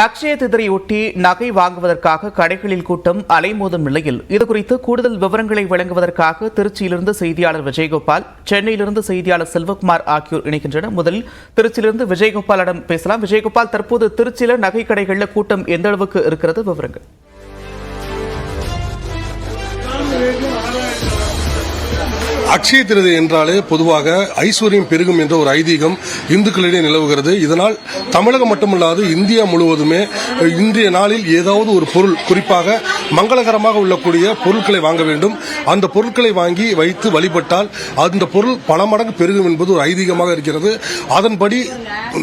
அக்ஷய திதிரையொட்டி நகை வாங்குவதற்காக கடைகளில் கூட்டம் அலைமோதும் நிலையில். இதுகுறித்து கூடுதல் விவரங்களை வழங்குவதற்காக திருச்சியிலிருந்து செய்தியாளர் விஜயகோபால் சென்னையிலிருந்து செய்தியாளர் செல்வகுமார் ஆகியோர் இணைக்கின்றனர் முதலில் திருச்சியிலிருந்து விஜயகோபாலிடம் பேசலாம். விஜயகோபால் தற்போது திருச்சியில நகை கடைகளில் கூட்டம் எந்த அளவுக்கு இருக்கிறது? விவரங்கள். அக்ஷய திருதி என்றாலே பொதுவாக ஐஸ்வர்யம் பெருகும் என்ற ஒரு ஐதீகம் இந்துக்களிடையே நிலவுகிறது. இதனால் தமிழகம் மட்டுமல்லாது இந்தியா முழுவதுமே இன்றைய நாளில் ஏதாவது ஒரு பொருள் குறிப்பாக மங்களகரமாக உள்ளக்கூடிய பொருட்களை வாங்க வேண்டும். அந்த பொருட்களை வாங்கி வைத்து வழிபட்டால் அந்த பொருள் பல மடங்கு பெருகும் என்பது ஒரு ஐதீகமாக இருக்கிறது. அதன்படி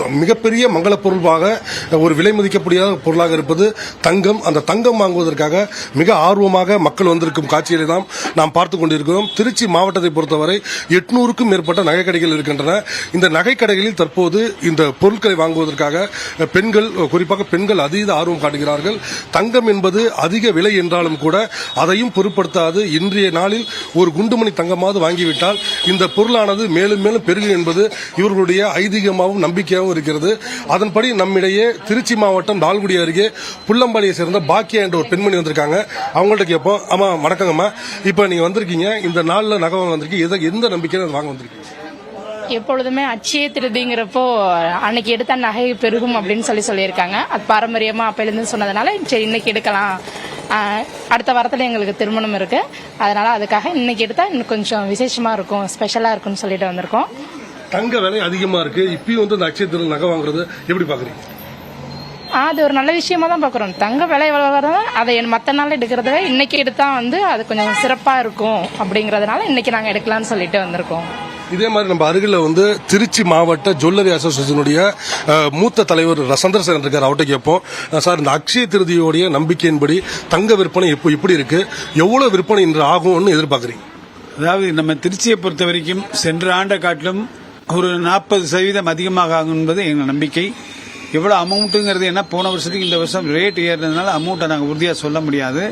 மிகப்பெரிய மங்கள பொருளாக ஒரு விலை மதிக்கப்படியாத பொருளாக இருப்பது தங்கம். அந்த தங்கம் வாங்குவதற்காக மிக ஆர்வமாக மக்கள் வந்திருக்கும் காட்சிகளை தான் நாம் பார்த்துக் கொண்டிருக்கிறோம். திருச்சி மாவட்டத்தை பொறுத்தவரை எட்நூறுக்கும் மேற்பட்ட நகைக்கடைகள் இருக்கின்றன. இந்த நகைக்கடைகளில் தற்போது இந்த பொருட்களை வாங்குவதற்காக பெண்கள் குறிப்பாக பெண்கள் அதீத ஆர்வம் காட்டுகிறார்கள். தங்கம் என்பது அதிக விலை என்றாலும் கூட அதையும் பொருட்படுத்தாது. இன்றைய நாளில் ஒரு குண்டுமணி தங்கமாவது வாங்கிவிட்டால் இந்த பொருளானது மேலும் மேலும் பெருகும் என்பது இவர்களுடைய ஐதீகமாகவும் நம்பிக்கையாகவும் இருக்கிறது. அதன்படி நம்மிடையே திருச்சி மாவட்டம் லால்குடி அருகே புள்ளம்பாடியை சேர்ந்த பாக்கியா என்ற ஒரு பெண்மணி வந்திருக்காங்க. அவங்கள்ட்ட கேட்போம். ஆமா வணக்கங்கம்மா இப்போ நீங்க வந்திருக்கீங்க. இந்த நாளில் நகை வாங்க வந்திருக்கீங்க. எதை எந்த நம்பிக்கையில வாங்க வந்திருக்கீங்க? எப்பொழுதுமே அச்சய திருதிங்கிறப்போ அன்னைக்கு எடுத்த நகை பெருகும் அப்படின்னு சொல்லி சொல்லியிருக்காங்க. அது பாரம்பரியமா அப்பையிலேருந்து சொன்னதுனால சரி இன்னைக்கு எடுக்கலாம். அடுத்த வாரத்தில் எங்களுக்கு திருமணம் இருக்கு. அதனால அதுக்காக இன்னைக்கு எடுத்தா இன்னும் கொஞ்சம் விசேஷமா இருக்கும் ஸ்பெஷலா இருக்கும்னு சொல்லிட்டு வந்திருக்கோம். தங்க விலை அதிகமா இருக்கு. இப்பயும் வந்து இந்த அக்ஷய திருநாள் நகை வாங்குறது எப்படி பாக்குறீங்க? ஆஹ், அது ஒரு நல்ல விஷயமா தான் பார்க்குறோம் தங்க விலை வளர்றத அதை மற்ற நாள் எடுக்கிறத விட இன்னைக்கு எடுத்தா வந்து அது கொஞ்சம் சிறப்பா இருக்கும் அப்படிங்கறதுனால இன்னைக்கு நாங்கள் எடுக்கலாம்னு சொல்லிட்டு வந்திருக்கோம். இதே மாதிரி நம்ம அருகில் வந்து திருச்சி மாவட்ட ஜுவல்லரி அசோசியேஷனுடைய மூத்த தலைவர் சந்திரசேகரன் இருக்கார். அவர்கிட்ட கேட்போம். சார் இந்த அக்ஷய திருதியோடைய நம்பிக்கையின்படி தங்க விற்பனை இப்போ இப்படி இருக்கு. எவ்வளவு விற்பனை இன்று ஆகும்னு எதிர்பார்க்குறீங்க? அதாவது நம்ம திருச்சியை பொறுத்த வரைக்கும் சென்ற ஆண்டை காட்டிலும் ஒரு நாற்பது சதவீதம் அதிகமாக ஆகும் என்பது எங்கள் நம்பிக்கை. எவ்வளோ அமௌண்ட்டுங்கிறது என்ன? போன வருஷத்துக்கு இந்த வருஷம் ரேட் ஏறினதுனால அமௌண்ட்டை நாங்கள் உறுதியாக சொல்ல முடியாது.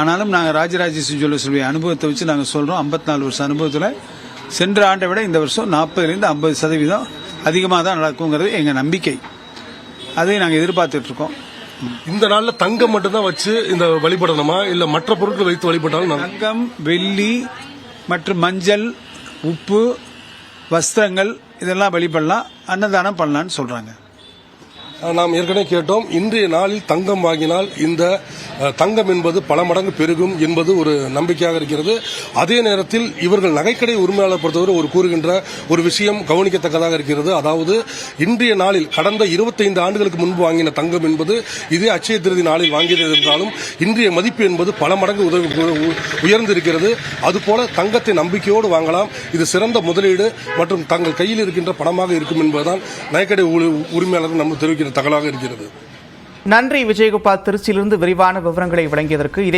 ஆனாலும் நாங்கள் ராஜராஜேஸ்வரி ஜுவல்லர்ஸுடைய அனுபவத்தை வச்சு நாங்கள் சொல்கிறோம் 54 நாலு வருஷம் அனுபவத்தில் சென்ற ஆண்டை விட இந்த வருஷம் நாற்பதுலேருந்து ஐம்பது சதவீதம் அதிகமாக தான் நடக்குங்கிறது எங்கள் நம்பிக்கை. அதை நாங்கள் எதிர்பார்த்துட்டு இருக்கோம். இந்த நாள்ல தங்கம் மட்டும்தான் வச்சு இந்த வழிபடணுமா? இல்ல மற்ற பொருட்கள் வைத்து வழிபட்டாலும் தங்கம் வெள்ளி மற்றும் மஞ்சள் உப்பு வஸ்திரங்கள் இதெல்லாம் வழிபடலாம். அன்னதானம் பண்ணலாம்னு சொல்றாங்க. நாம் ஏற்கனவே கேட்டோம் இன்றைய நாளில் தங்கம் வாங்கினால் இந்த தங்கம் என்பது பல மடங்கு பெருகும் என்பது ஒரு நம்பிக்கையாக இருக்கிறது. அதே நேரத்தில் இவர்கள் நகைக்கடை உரிமையாளர் பொறுத்தவரை ஒரு கூறுகின்ற ஒரு விஷயம் கவனிக்கத்தக்கதாக இருக்கிறது. அதாவது இன்றைய நாளில் கடந்த 25 ஆண்டுகளுக்கு முன்பு வாங்கின தங்கம் என்பது இதே அச்சய திருதி நாளில் வாங்கியது என்றாலும் இன்றைய மதிப்பு என்பது பல மடங்கு உதவி உயர்ந்திருக்கிறது. அதுபோல தங்கத்தை நம்பிக்கையோடு வாங்கலாம். இது சிறந்த முதலீடு மற்றும் தங்கள் கையில் இருக்கின்ற பணமாக இருக்கும் என்பதுதான் நகைக்கடை உ- உரிமையாளர்கள் நம்ம தெரிவிக்கிறது தகவலாக இருக்கிறது. நன்றி விஜயகோபால் திருச்சியிலிருந்து விரிவான விவரங்களை வழங்கியதற்கு இதே